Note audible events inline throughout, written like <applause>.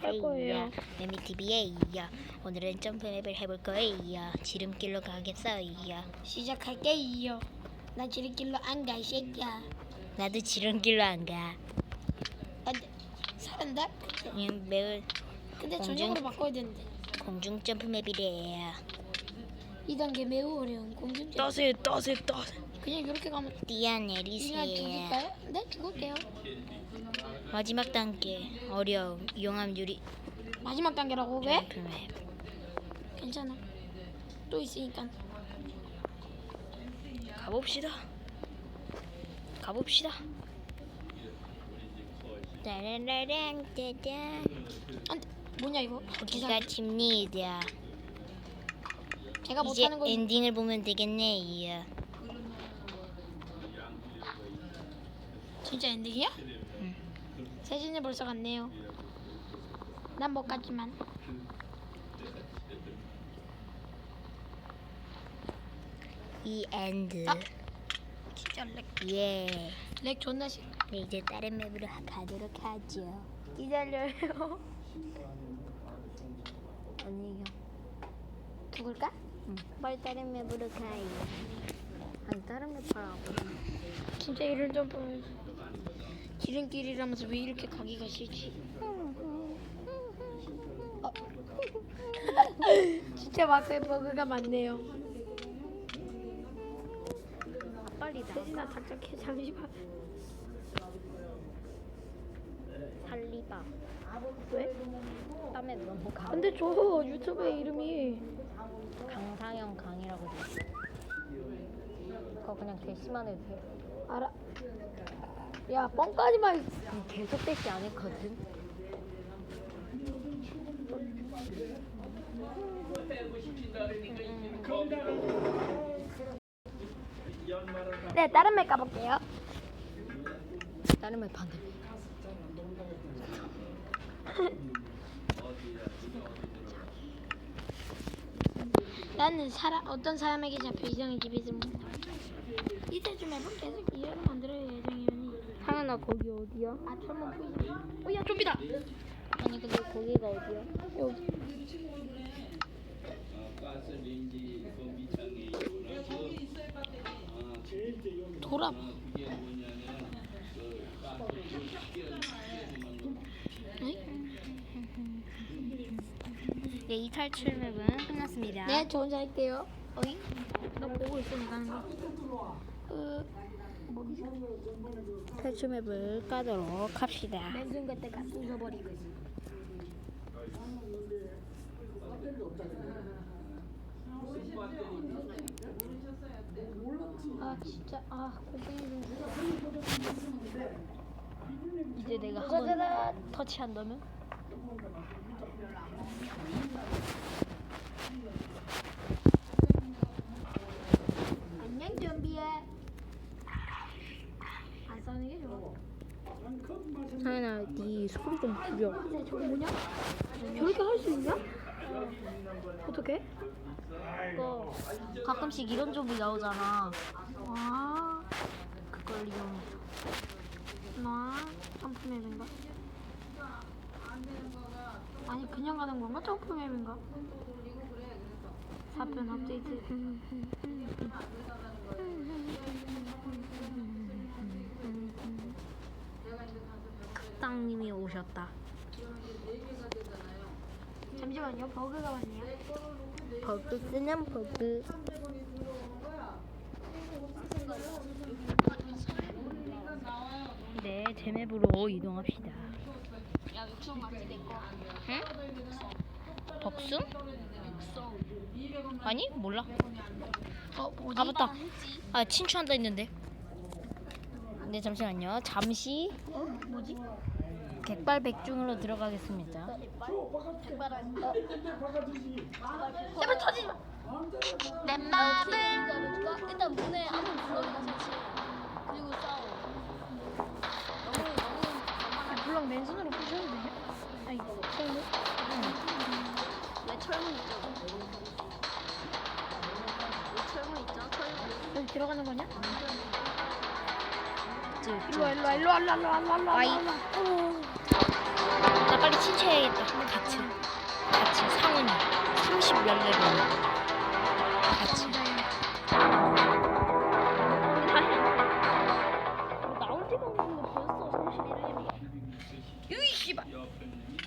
할 거예요. 매미TV에요. 오늘은 점프맵을 해볼 거예요. 지름길로 가겠어요. 시작할게요. 나 지름길로 안 가, 이 새끼야. 나도 지름길로 안 가. 아. 사는다? 그냥 매우 근데 공중- 전용으로 바꿔야 되는데. 공중 점프맵이래요. 2단계 매우 어려운 공중전. 떠세요, 떠세요, 떠세요. 그냥 이렇게 가면 그냥 뛰어내리세요. 죽일까요? 네, 죽을게요. 마지막 단계 어려움 용암 유리 마지막 단계라고 왜? 점프맵. 괜찮아. 또 있으니까. 가봅시다. 가봅시다. 안 돼. 뭐냐 이거? 여기가 집니다. 제가 이제 못하는 거 엔딩을 보면 되겠네요. 진짜 엔딩이야? 응. 세진이 벌써 갔네요. 난 못 갔지만. 이 엔드. 아. 진짜 렉, 예. 렉 존나 시. 네, 이제 다른 맵으로 하- 가도록 하죠. 기다려요. <laughs> 아니요. 죽을까? 응. 빨리 다른 맵으로 가요. 아니 다른 맵 하라고. 진짜 이런 좀 보여줘. 지름길이라면서 왜 이렇게 가기가 싫지? 어. <laughs> 진짜 마크에 버그가 많네요. 빨리 나. 세진아 작작해 잠시만. 살리바. 왜? 땀에 넘어가. 근데 저 유튜브의 이름이 강상영 강이라고 돼. 그거 그냥 게시만 해도 돼. 알아. 야 뻥까지 마. 계속 되지 않았거든. 네 다른 맵 가볼게요. 다른 맵 반대. 나는 사람 어떤 사람에게 잡혀 집에 있으면 이제 좀 해본 계속 이해를 만들어야 예정이 니. 하연아 거기 어디야? 아 철문 보이지? 어야 좀비다. 아니 근데 거기가 어디야? 여기. 돌아. 네, 이 탈출 맵은 끝났습니다. 네, 저 혼자 할게요. 어이? 너 보고 하는 거. 그, 뭐지? 탈출 맵을 까도록 합시다. 맨손 갖다가 부숴버리고. 아, 진짜, 아, 고생이 좀. 이제 내가. 한번 터치한다면? 안녕, 좀비야. 안 싸우는 게 좋아. 하연아, 네 근데 저거 뭐냐? 저렇게 할 수 있냐? 어떻게? 이거 가끔씩 이런 좀비 나오잖아. 아, 그걸 이용해서. 나 점프맵인가? 아니 그냥 가는 건가? 점프맵인가? 사편 업데이트 땅님이 오셨다. 잠시만요 버그가 왔네요 버그 쓰는 버그. 네, 제맵으로 이동합시다. 야 육성 맞지 내꺼 응? 덕숭? 아니 몰라. 어? 아 맞다. 아 친추한다 했는데. 네 잠시만요. 잠시 어? 뭐지? 백발백중으로 들어가겠습니다. 제발 터지지 마! 내 맘을 일단 문에 설치 그리고 싸워 너무 너무 블럭 맨손으로 부셔도 되냐? 아니 손으로? 왜 철문 있죠 왜 철문 있죠 철문 여기 들어가는 거냐? 일로와 일로와 일로와 일로와 일로와 아이. 일로와 나 빨리 친추해야겠다. 14레벨 같이 없는 거 벌써 31일이야. 유이 씨발.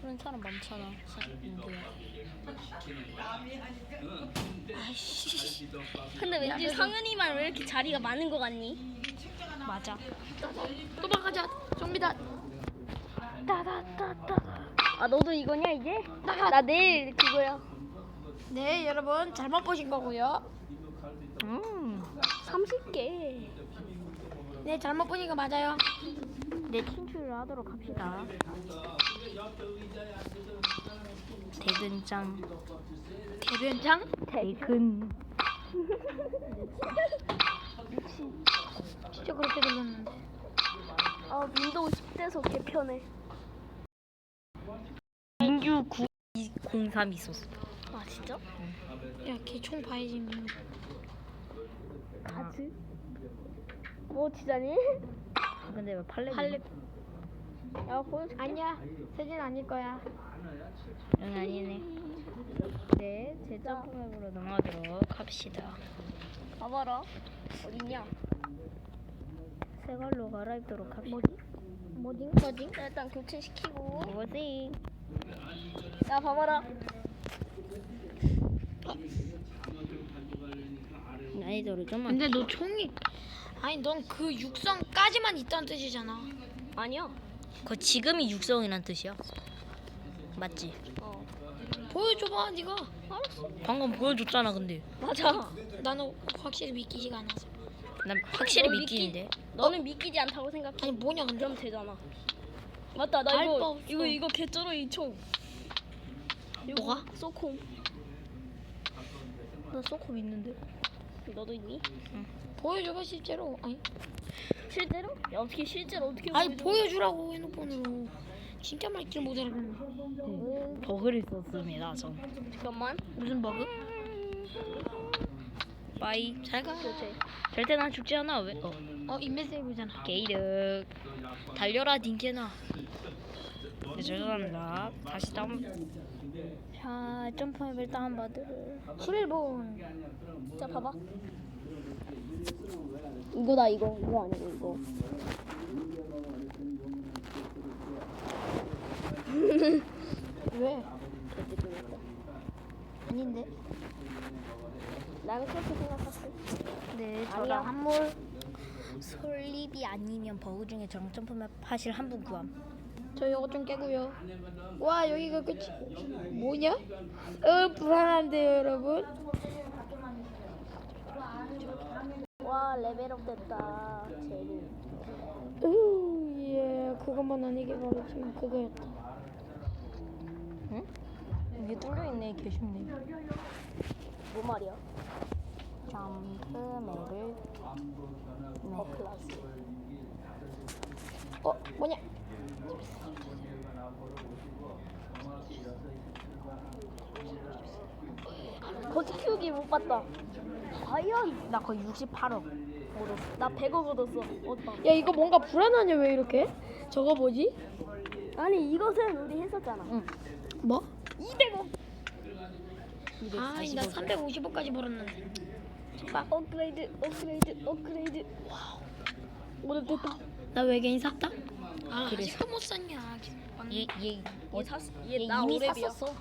그런 사람 많잖아. 사람들이. 근데 왠지 상현이만 왜 이렇게 자리가 많은 거 같니? 맞아. 도망가자. 좀비다. 따다따따. 아 너도 이거냐 이제? 나 내일 그거야. 네 여러분 잘못 보신 거고요. 음. 30개. 네 잘못 보신 거 맞아요. 내 친추를 하도록 합시다. 대근장. 대변장. 대근. 진짜 그렇게 들렸는데. 아 윈도우 10대에서 개편해. 민규 903 있었어. 아 진짜? 야, 걔총 봐야지. 뭐. 가즈? 뭐 진짜니? 근데 왜 팔레? 할래. 야 보여줄게. 아니야. 세진 아닐 거야. 응 아니네. 네, 제 점프맵으로 넘어가도록 합시다. 봐봐라. 어딨냐? 새 걸로 갈아입도록 합시다. 뭐딩? 뭐딩? 자, 일단 교체시키고. 뭐지? 야 봐봐라. 난이도를 좀만. 근데 너 총이 아니 넌 그 육성까지만 있다는 뜻이잖아. 아니야. 그 지금이 육성이란 뜻이야. 맞지? 어. 보여줘봐, 네가. 알았어. 방금 보여줬잖아, 근데. 맞아. 나는 확실히 믿기지가 않아서. 난 확실히 너 믿기는데. 너는 믿기지 않다고 생각해. 아니 뭐냐 근데. 그럼 되잖아. 맞다. 나 알바 이거 없어. 이거 이거 개쩔어 이 총. 뭐가? 소콤. 나 소콤 있는데. 너도 있니? 보여줘봐 실제로. 아니, 실제로? 야 어떻게 실제로 어떻게 아니? 보여주라고 핸드폰으로. 진짜 못 알아듣네. 음, 버그를 썼습니다, 전. 잠깐만. 무슨 버그? 빠이. 잘 가. 교체. 절대 난 죽지 않아. 왜? 어. 어 인벤세이브잖아. 게이득. 달려라, 닌케나. 네, 죄송합니다. 다시 다운. 자, 점프맵 일단 한 바들. 킬본. 자 봐봐. 이거다 이거 이거 아니고 이거. <laughs> 왜? 아닌데. 나는 그렇게 생각했어. 네. 저랑 한몰 솔립이 아니면 버그 중에 점프맵 하실 한 분 구함. 저 이거 좀 깨고요. 와 여기가 끝이 뭐냐? 어 불안한데요 여러분. 와 레벨업 됐다. 제리. 으예 그것만 아니게 말했지만 그거였다. 응? 이게 뚫려 있네. 개쉽네. 뭐 말이야? 점프맵을 어 클라스. 어 뭐냐? 거지 키우기 못 봤다. 과연 나 거의 68억. 얻었어. 나 100억 얻었어. 어떤? 야 이거 뭔가 불안하냐 왜 이렇게? 저거 뭐지? 아니 이것은 우리 했었잖아. 응. 뭐? 200억. 아니 나 350원까지 벌었는데. 업그레이드, 업그레이드, 업그레이드. 와우. 오늘 됐다. 나 외계인 샀다? 아. 아직도 못 샀냐? 얘, 얘, 얘 샀, 얘 이미 오랩이야. 샀었어.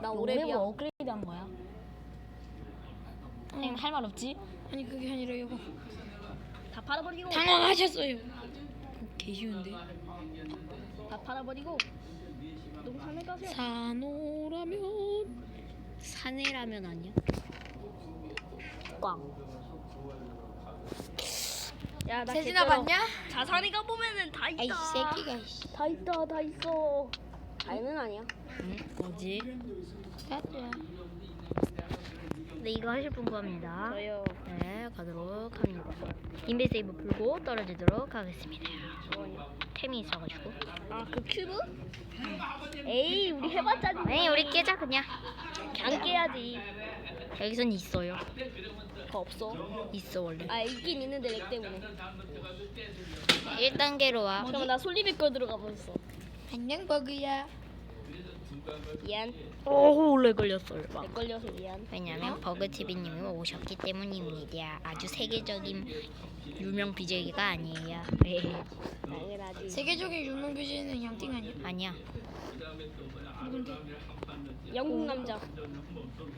나 오랩으로 오랩이야. 업그레이드 한 거야. 선생님 할 말 없지? 아니 그게 아니라 이거 다 팔아버리고. 당황하셨어요. 개 쉬운데. 다 팔아버리고. 농산에 가세요. 산호라면 사내라면 아니야? 꽝. 야, 나 세진아. 봤냐? 자산이 가 보면은 다 있다. 아이 새끼가. 다 있다, 다 있어. 다는 아니야. 응? 뭐지? 나도야. 네, 이거 하실 분 구합니다. 저요. 네, 가도록 합니다. 인베 세이브 풀고 떨어지도록 하겠습니다. 템이 있어가지고. 아, 그 큐브? 에이, 우리 해봤자니. 네, 우리 깨자 그냥. 그냥 깨야지. 여기선 있어요. 더 없어. 있어 원래. 아, 있긴 있는데 렉 때문에. 1단계로 와. 잠깐만, 나 솔리비 거 들어가 버렸어. 안녕 버그야. 미안. 오 오래 걸렸어요. 막. 내 걸려서 미안. 왜냐면 버그TV님이 오셨기 때문입니다. 아주 세계적인 유명 BJ가 아니에요. <laughs> 네. 당연하지. 세계적인 유명 BJ는 양띵 아니야? 아니야. 누군데? 영국 남자.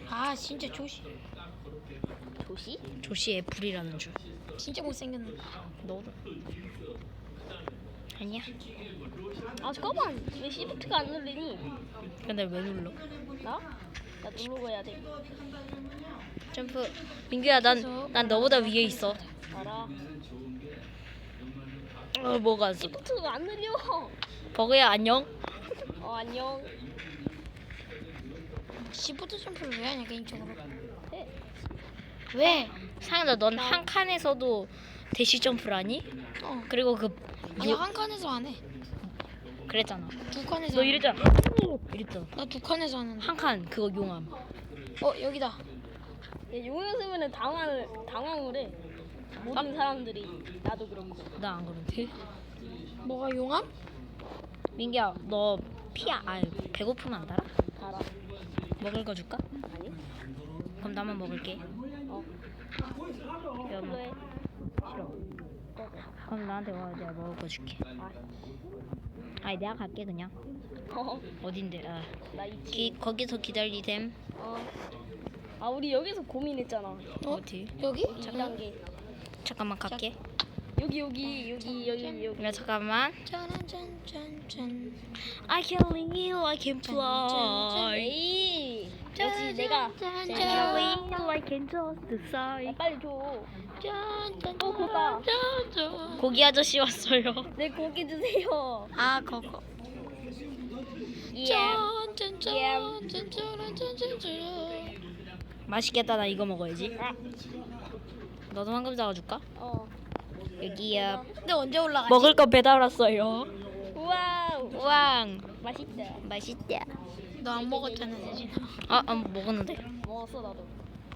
아 진짜 조시. 조시? 조시 애플이라는 줄. 진짜 못생겼는데. 너도. 아니야. 아 잠깐만. 왜 시프트가 안 눌리니? 근데 왜 눌러? 나? 나 누르고 해야 돼. 점프. 민규야, 난, 난 너보다 위에 있어. 알아. 어, 뭐가 있어? 시프트가 안 눌려. 버그야, 안녕. 어 안녕. 시프트 점프를 왜 하냐 개인적으로? 해. 왜? 상현아, 넌 한 칸에서도 대시 점프를 하니? 어. 그리고 그, 아니 요- 한 칸에서 안 해. 그랬잖아. 두 칸에서. 너 안 해. 이랬잖아. 이랬잖아. 나두 칸에서 하는데. 한 칸, 그거 용암. 어 여기다. 얘 용연 쓰면은 당황을 당황을 해. 모든 사람들이 나도 그렇고. 나안 그런데. 뭐가 용암? 민규야, 너 피야, 아, 배고프면 안 달아? 알아. 먹을 거 줄까? 아니? 그럼 나만 먹을게. 어. 야, 뭐, 그 래. 싫어. 그럼 나한테 와, 내가 먹을 거 줄게. 아. 아니, 내가 갈게 그냥. 어. 어딘데? 아, 나 있지. 기, 거기서 기다리셈. 어. 아 우리 여기서 고민했잖아. 어? 어디? 여기? 2단계. 잠깐만 갈게. 여기 여기 여기 여기 여기. 야 잠깐만. 짠짠짠짠. I can live, I can fly. 역시 내가 I can 야. 빨리 줘. 어, 그거다. 고기 아저씨 왔어요. 내 <laughs> 고기 주세요. 아 그거. 예. 맛있겠다. 나 이거 먹어야지. 아. 너도 황금 잡아줄까? 어. 여기야. 근데 언제 올라가지? 먹을 거 배달 왔어요. 와우. 왕. 맛있다. 맛있다. 너 안 먹었잖아 대진아. 아, 아 먹었는데. 먹었어 나도.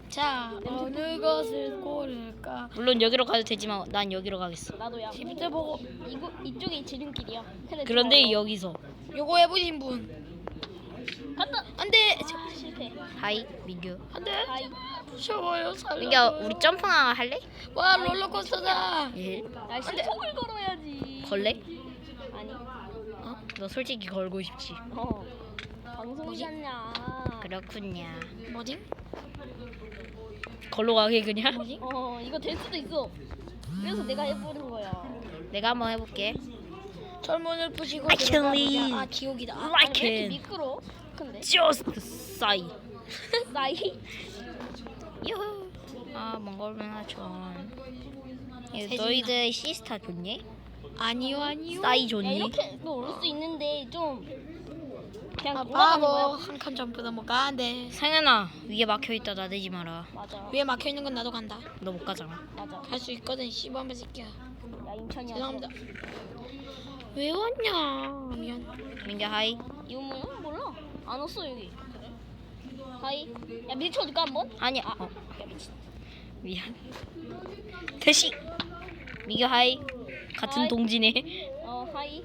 자 어느 것을 고를까? 물론 여기로 가도 되지만 난 여기로 가겠어. 나도 야. 집대 보고 이거 이쪽이 지름길이야. 근데 그런데 여기서 요거 해보신 분. 간다. 안돼. 아, 실패. 하이 민규. 안돼. 아이. 무서워요 살려. 민규 우리 점프나 할래? 와 롤러코스터다. 예. 아 신속을 걸어야지. 걸래? 아니. 어? 너 솔직히 걸고 싶지. 어. 방송이잖냐. 그렇군요. 뭐지? 걸로 가게 그냥. 뭐지? 어 이거 될 수도 있어. 그래서 내가 해보는 거야. 내가 한번 해볼게. 철문을 부시고 I can 들어가. 보자. 아 지옥이다. 아, I 아니 왜 이렇게 can 미끄러? 근데 just say. 나이 유후. 아 몽골면 전. 예. 너희들 시스타 좋니? 아니요 아니요. 싸이 야 좋니? 이렇게도 올수 있는데 좀 그냥 아 바보 거야. 한 칸 점프 넘어가 안돼. 상현아 위에 막혀 있다 나대지 마라. 맞아. 위에 막혀 있는 건 나도 간다. 너 못 가잖아. 맞아. 갈 수 있거든 씨발 새끼야. 야 인천이야. 죄송합니다. 왜 왔냐? 미안. 민규 하이. 이거 뭐야? 몰라. 안 왔어 여기. 하이. 야 밀쳐줄까 한번? 아니야. 아. 어, 야 미친. 미안. 대시. 민규 하이. 같은 하이. 동지네. 어 하이.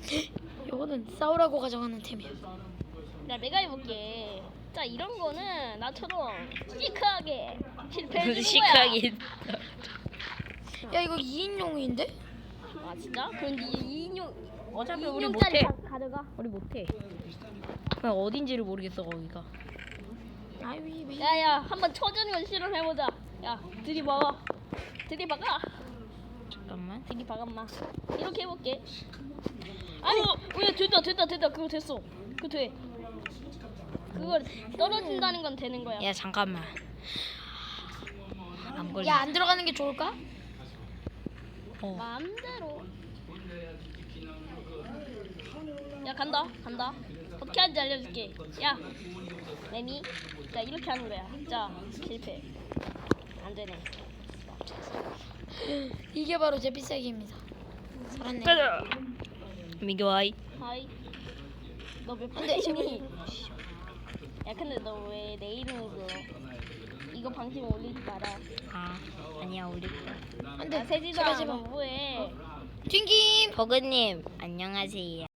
<laughs> 요거는 싸우라고 가져가는 템이야. 야 내가 해볼게. 자 이런 거는 나처럼 시크하게 실패해 주는 거야. 시크하게. 야 이거 2인용인데? 아 진짜? 그럼 니 2인용 어차피 우리 2인용짜리 못해. 가져가. 우리 못해. 그냥 어딘지를 모르겠어 거기가. 아위위. 야야 한번 쳐주는 건 실험해보자. 야 들이박아. 들이박아. 잠깐만. 들이박아 마. 이렇게 해볼게. 아니 왜 됐다 됐다 됐다 그거 됐어. 그거 돼. 그걸 떨어진다는 건 되는 거야. 야 잠깐만. 안 걸려. 야 안 들어가는 게 좋을까? 어. 마음대로. 야 간다 간다. 어떻게 하는지 알려줄게. 야 레미. 자 이렇게 하는 거야. 자 실패. 안 되네. 이게 바로 제 필살기입니다. 살았네. 가자. 민규 하이. 하이. 너몇 번이니? 야 근데 너 왜내 불러? 이거 방송 올리지 마라. 아 아니야 올릴 거야. 안돼. 야 세진아 너 뭐해? 튕김. 버그님 안녕하세요.